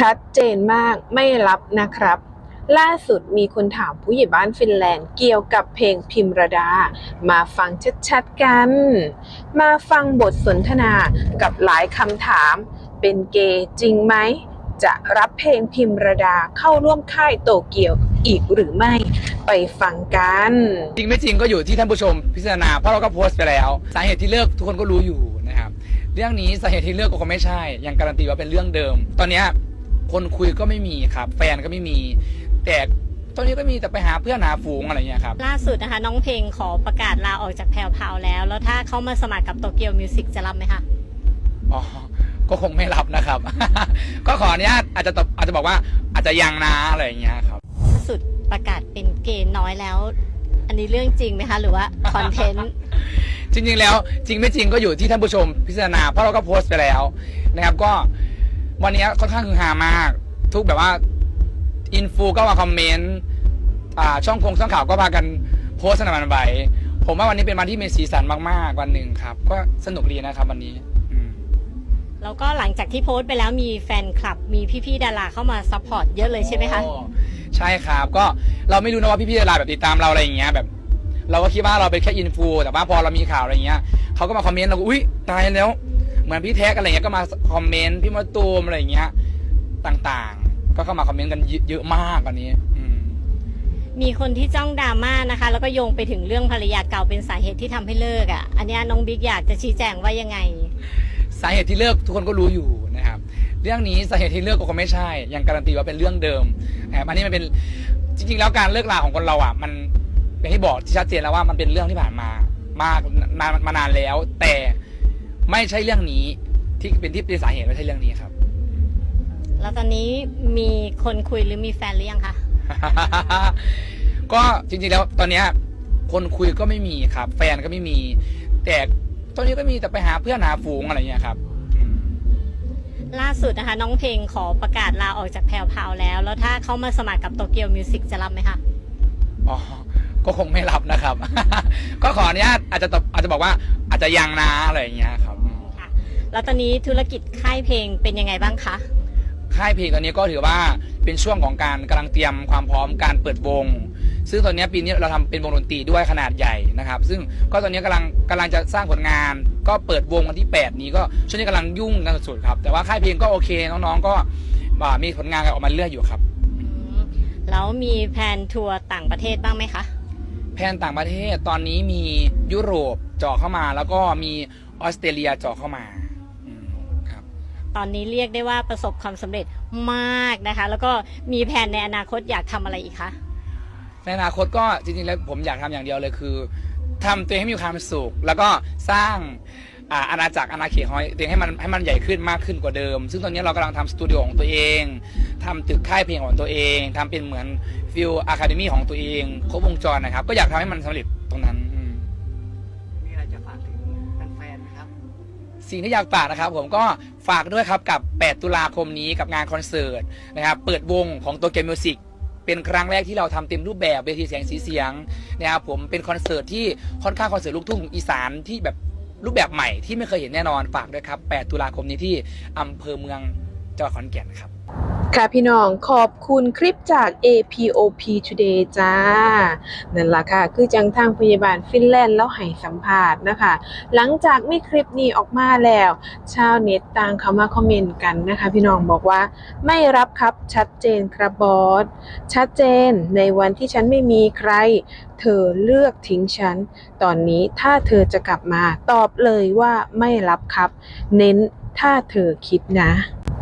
ชัดเจนมากไม่รับนะครับ ล่าสุดมีคนถามผู้ใหญ่บ้านฟินแลนด์เกี่ยวกับเพลงพิมรดา มาฟังชัดๆกัน มาฟังบทสนทนากับหลายคำถาม เป็นเกย์จริงไหม จะรับเพลงพิมรดาเข้าร่วมค่ายโตเกียวอีกหรือไม่ไปฟังกัน จริงไม่จริงก็อยู่ที่ท่านผู้ชมพิจารณาเพราะเราก็โพสต์ไปแล้ว สาเหตุที่เลิกทุกคนก็รู้อยู่นะครับ เรื่องนี้สาเหตุที่เลิกก็คงไม่ใช่ยังการันตีว่าเป็นเรื่องเดิม ตอนเนี้ย คนคุยก็ไม่มีครับ แฟนก็ไม่มี แต่ตอนนี้ก็มีแต่ไปหาเพื่อนหาฝูงอะไรเงี้ยครับ ล่าสุดนะคะ น้องเพลงขอประกาศลาออกจากแพรวพราวแล้ว แล้วถ้าเขามาสมัครกับโตเกียวมิวสิกจะรับไหมคะอ๋อ ก็คงไม่รับนะครับ ก็ขออนุญาตอาจจะตอบอาจจะบอกว่าอาจจะยังนะอะไรอย่างเงี้ยครับ ล่าสุดประกาศเป็นเกย์น้อยแล้ว อันนี้เรื่องจริงไหมคะ หรือว่าคอนเทนต์ จริงๆแล้วจริงไม่จริงก็อยู่ที่ท่านผู้ชมพิจารณาเพราะเราก็โพสต์ไปแล้วนะครับก็ วันนี้ค่อนข้างฮือฮามาก ทุกแบบว่าอินฟูก็มาคอมเมนต์อ่าช่องคงช่องข่าวก็พากันโพสต์สนับสนุนไปผมว่าวันนี้เป็นวันที่มีสีสันมากๆวันหนึ่งครับ ก็สนุกดีนะครับวันนี้อืม แล้วก็หลังจากที่โพสต์ไปแล้วมีแฟนคลับ มีพี่ๆดาราเข้ามาซัพพอร์ตเยอะเลยใช่ไหมคะ โอ้ใช่ครับก็เราไม่รู้นะว่าพี่ๆดาราแบบติดตามเราอะไรอย่างเงี้ยแบบ เราก็คิดว่าเราเป็นแค่อินฟูแต่ว่าพอเรามีข่าวอะไรอย่างเงี้ยเขาก็มาคอมเมนต์เราก็อุ้ยตายแล้ว เหมือนพี่แท็กอะไรเงี้ยก็มาคอมเมนต์พี่มาตูมอะไรอย่างเงี้ย ต่างๆ ก็เข้ามาคอมเมนต์กันเยอะเยอะมากวันนี้ อืม มีคนที่จ้องดราม่านะคะ แล้วก็โยงไปถึงเรื่องภรรยาเก่าเป็นสาเหตุที่ทำให้เลิกอะ อันเนี้ยน้องบิ๊กอยากจะชี้แจงว่ายังไง สาเหตุที่เลิกทุกคนก็รู้อยู่นะครับ เรื่องนี้สาเหตุที่เลิกก็คงไม่ใช่ ยังการันตีว่าเป็นเรื่องเดิมนะครับอันนี้มันเป็นจริง ๆ แล้วการเลิกลาของคนเราอะ มันเป็นที่บอกที่ชัดเจนแล้วว่ามันเป็นเรื่องที่ผ่านมามากนานมานานแล้ว แต่ ไม่ใช่เรื่องนี้ที่เป็นที่เป็นสาเหตุไม่ใช่เรื่องนี้ครับ แล้วตอนนี้มีคนคุยหรือมีแฟนหรือยังคะ ก็จริงๆแล้วตอนเนี้ยคนคุยก็ไม่มีครับ แฟนก็ไม่มี แต่ตอนนี้ก็มีแต่ไปหาเพื่อนหาฝูงอะไรเงี้ยครับอืมล่าสุดนะคะน้องเพลงขอประกาศลาออกจากแพรวพราวแล้ว แล้วถ้าเขามาสมัครกับโตเกียวมิวสิกจะรับไหมคะ อ๋อก็คงไม่รับนะครับ ก็ขออนุญาตอาจจะตอบอาจจะบอกว่าอาจจะยังนะอะไรอย่างเงี้ยครับค่ะ แล้วตอนนี้ธุรกิจค่ายเพลงเป็นยังไงบ้างคะ ค่ายเพลงตอนนี้ก็ถือว่าเป็นช่วงของการกำลังเตรียมความพร้อมการเปิดวง ซึ่งตอนนี้ปีนี้เราทำเป็นวงดนตรีด้วยขนาดใหญ่นะครับ ซึ่งก็ตอนนี้กำลังกำลังจะสร้างผลงาน ก็เปิดวงวันที่ 8 นี้ก็ช่วงนี้กำลังยุ่งกันสุดๆครับ แต่ว่าค่ายเพลงก็โอเคน้องๆก็อ่ามีผลงานกันออกมาเรื่อยอยู่ครับอืมแล้วมีแผนทัวร์ต่างประเทศบ้างไหมคะ แผนต่างประเทศตอนนี้มียุโรปเจาะเข้ามา แล้วก็มีออสเตรเลียเจาะเข้ามาอืมครับ ตอนนี้เรียกได้ว่าประสบความสำเร็จมากนะคะ แล้วก็มีแผนในอนาคตอยากทำอะไรอีกคะในอนาคตก็จริงๆแล้วผมอยากทำอย่างเดียวเลยคือทำตัวเองให้มีความสุข แล้วก็สร้างอ่าอาณาจักรอาณาเขตของตัวเองให้มันให้มันใหญ่ขึ้นมากขึ้นกว่าเดิม ซึ่งตอนนี้เรากำลังทำสตูดิโอของตัวเองทำตึกค่ายเพลงของตัวเองทำเป็นเหมือนฟิลอะคาเดมี่ของตัวเองครบวงจรนะครับ ก็อยากทำให้มันสำเร็จ สิ่งที่อยากฝากนะครับ ผมก็ฝากด้วยครับกับ 8 ตุลาคมนี้กับงานคอนเสิร์ตนะครับเปิดวงของตัวเกมมิวสิกเป็นครั้งแรกที่เราทำเต็มรูปแบบเวทีเสียงสีเสียงนะครับผมเป็นคอนเสิร์ตที่ค่อนข้างคอนเสิร์ตลูกทุ่งอีสานที่แบบรูปแบบใหม่ที่ไม่เคยเห็นแน่นอนฝากด้วยครับ 8 ตุลาคมนี้ที่อำเภอเมืองจังหวัดขอนแก่นครับ ค่ะพี่น้องขอบคุณคลิปจาก APOP Today จ้า นั่นล่ะค่ะ คือจังทางพยาบาลฟินแลนด์แล้วให้สัมภาษณ์นะคะ หลังจากมีคลิปนี้ออกมาแล้ว ชาวเน็ตต่างเข้ามาคอมเมนต์กันนะคะ พี่น้องบอกว่าไม่รับครับชัดเจนครับบอส ชัดเจนในวันที่ฉันไม่มีใคร เธอเลือกทิ้งฉัน ตอนนี้ถ้าเธอจะกลับมาตอบเลยว่าไม่รับครับ เน้นถ้าเธอคิดนะ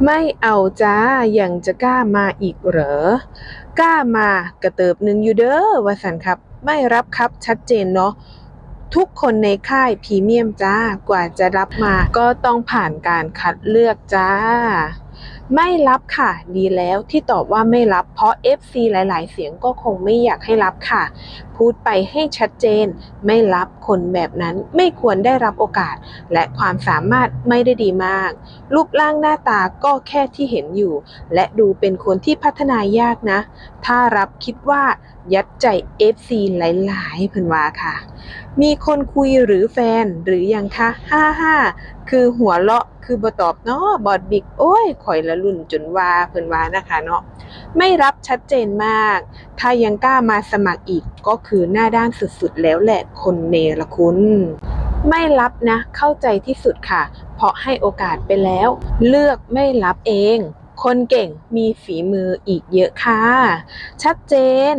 ไม่เอาจ้ายังจะกล้ามาอีกเหรอ กล้ามากระเติบหนึ่งอยู่เด้อวสันครับ ไม่รับครับชัดเจนเนาะทุกคนในค่ายพรีเมียมจ้ากว่าจะรับมาก็ต้องผ่านการคัดเลือกจ้า ไม่รับค่ะ ดีแล้วที่ตอบว่าไม่รับเพราะ FC หลาย ๆ เสียงก็คงไม่อยากให้รับค่ะ พูดไปให้ชัดเจน ไม่รับคนแบบนั้นไม่ควรได้รับโอกาส และความสามารถไม่ได้ดีมาก รูปร่างหน้าตาก็แค่ที่เห็นอยู่ และดูเป็นคนที่พัฒนายากนะ ถ้ารับคิดว่ายัดใจ FC หลาย ๆ เพิ่นว่าค่ะ มีคนคุยหรือแฟนหรือยังคะฮ่าฮ่าคือหัวเลาะคือบตอบเนาะบอดบิก โอ้ยข่อยละลุ่นจนว่าเพิ่นว่านะคะเนาะไม่รับชัดเจนมาก ถ้ายังกล้ามาสมัครอีกก็คือหน้าด้านสุดๆ แล้วแหละคนเนรคุณ ไม่รับนะ เข้าใจที่สุดค่ะ เพราะให้โอกาสไปแล้ว เลือกไม่รับเอง คนเก่งมีฝีมืออีกเยอะค่ะ ชัดเจน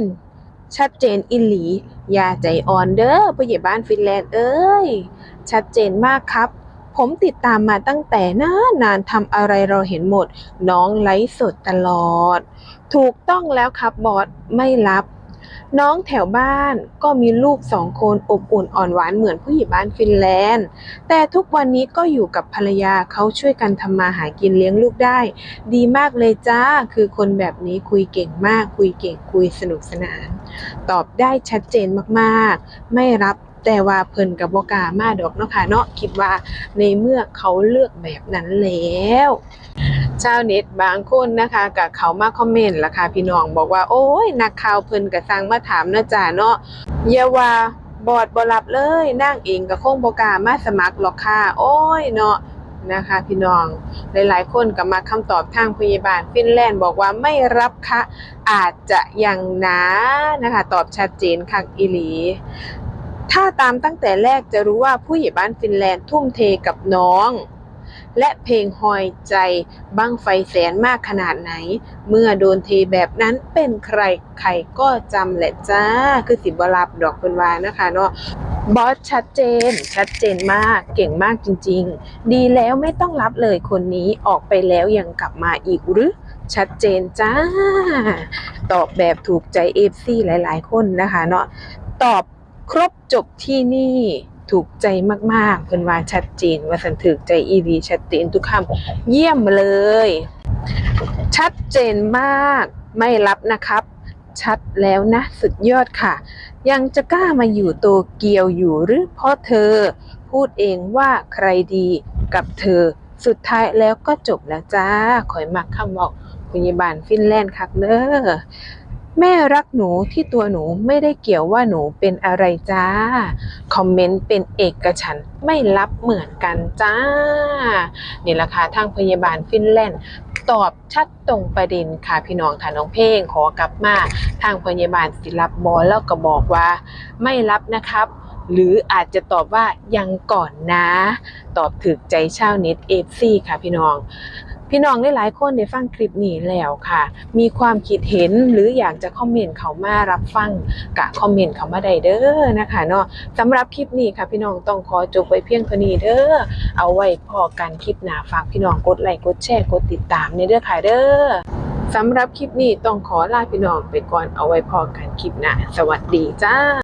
ชัดเจนอิหลี อย่าใจอ่อนเด้อผู้ใหญ่บ้านฟินแลนด์เอ้ย ชัดเจนมากครับ ผมติดตามมาตั้งแต่นานนานทำอะไรเราเห็นหมด น้องไลฟ์สดตลอด ถูกต้องแล้วครับบอสไม่รับ น้องแถวบ้านก็มีลูกสองคนอบอุ่นอ่อนหวานเหมือนผู้หญ่บ้านฟินแลนด์ แต่ทุกวันนี้ก็อยู่กับภรรยาเขาช่วยกันทำมาหากินเลี้ยงลูกได้ ดีมากเลยจ้า คือคนแบบนี้คุยเก่งมาก คุยเก่งคุยสนุกสนาน ตอบได้ชัดเจนมากๆ ไม่รับ แต่ว่าเพิ่นกับบกล้ามาดอกเนาะค่ะเนาะคิดว่าในเมื่อเขาเลือกแบบนั้นแล้วชาวเน็ตบางคนนะคะกับเขามาคอมเมนต์ล่ะค่ะพี่น้องบอกว่า โอ้ยนักข่าวเพิ่นก็สั่งมาถามนะจ้าเนาะอย่าว่าบอดบ่รับเลยนั่งเองก็คงบกามาสมัครหรอกค่ะโอ้ยเนาะนะคะ พี่น้องหลาย ๆ คนก็มาคำตอบทางพยาบาลฟินแลนด์บอกว่าไม่รับค่ะอาจจะยังนะนะคะ ตอบชัดเจนคักอีหลี ถ้าตามตั้งแต่แรกจะรู้ว่าผู้ใหญ่บ้านฟินแลนด์ทุ่มเทกับน้อง และเพลงหอยใจบังไฟแสนมากขนาดไหน เมื่อโดนเทแบบนั้นเป็นใครใครก็จำแหละจ้า คือสิบรับดอกเป็นวานะคะเนาะบอสชัดเจน ชัดเจนมากเก่งมากจริง ๆ ดีแล้วไม่ต้องรับเลยคนนี้ออกไปแล้วยังกลับมาอีกหรือชัดเจนจ้า ตอบแบบถูกใจเอฟซีหลาย ๆ คนนะคะเนาะตอบ ครบจบที่นี่ถูกใจมากๆ เพิ่นว่าชัดเจนว่าสันถึกใจอีดีชัดเจนทุกคำเยี่ยมเลย ชัดเจนมากไม่รับนะครับ ชัดแล้วนะ สุดยอดค่ะ ยังจะกล้ามาอยู่โตเกียวอยู่หรือเพราะเธอ พูดเองว่าใครดีกับเธอ สุดท้ายแล้วก็จบแล้วจ้า ขอยมักคำบอกพยาบาลฟินแลนด์คักเด้อ แม่รักหนูที่ตัวหนูไม่ได้เกี่ยวว่าหนูเป็นอะไรจ้า คอมเมนต์เป็นเอกฉันไม่รับเหมือนกันจ้า นี่แหละค่ะทางพยาบาลฟินแลนด์ตอบชัดตรงประเด็นค่ะพี่น้องค่ะน้องเพลงขอกลับมาทางพยาบาลศิรับบอลแล้วก็บอกว่า ไม่รับนะครับหรืออาจจะตอบว่ายังก่อนนะ ตอบถึกใจชาวเน็ตเอฟซีค่ะพี่น้อง พี่น้องหลายๆคนได้ฟังคลิปนี้แล้วค่ะ มีความคิดเห็นหรืออยากจะคอมเมนต์เขามารับฟังกะคอมเมนต์เขามาได้เด้อนะคะเนาะสำหรับคลิปนี้ค่ะ พี่น้องต้องขอจบไว้เพียงเท่านี้เด้อเอาไว้พอกันคลิปหน้าฝากพี่น้องกดไลค์กดแชร์กดติดตามในเด้อค่ะเด้อสำหรับคลิปนี้ต้องขอลาพี่น้องไปก่อนเอาไว้พอกันคลิปหน้าสวัสดีจ้า